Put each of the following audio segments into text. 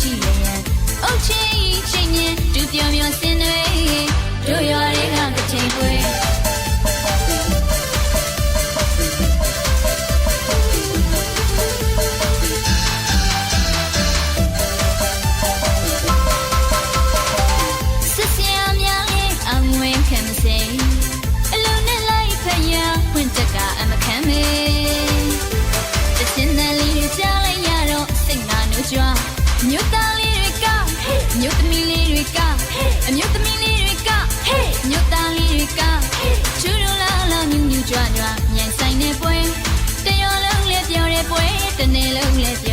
ကြည့်ရန်အုတ်ချင်းချင်းညင်ဒူပြောင်ပြောင်စင်တွေတို့ရွာတွေကတစ်ချိန်ခွေ Hamlet.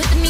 အ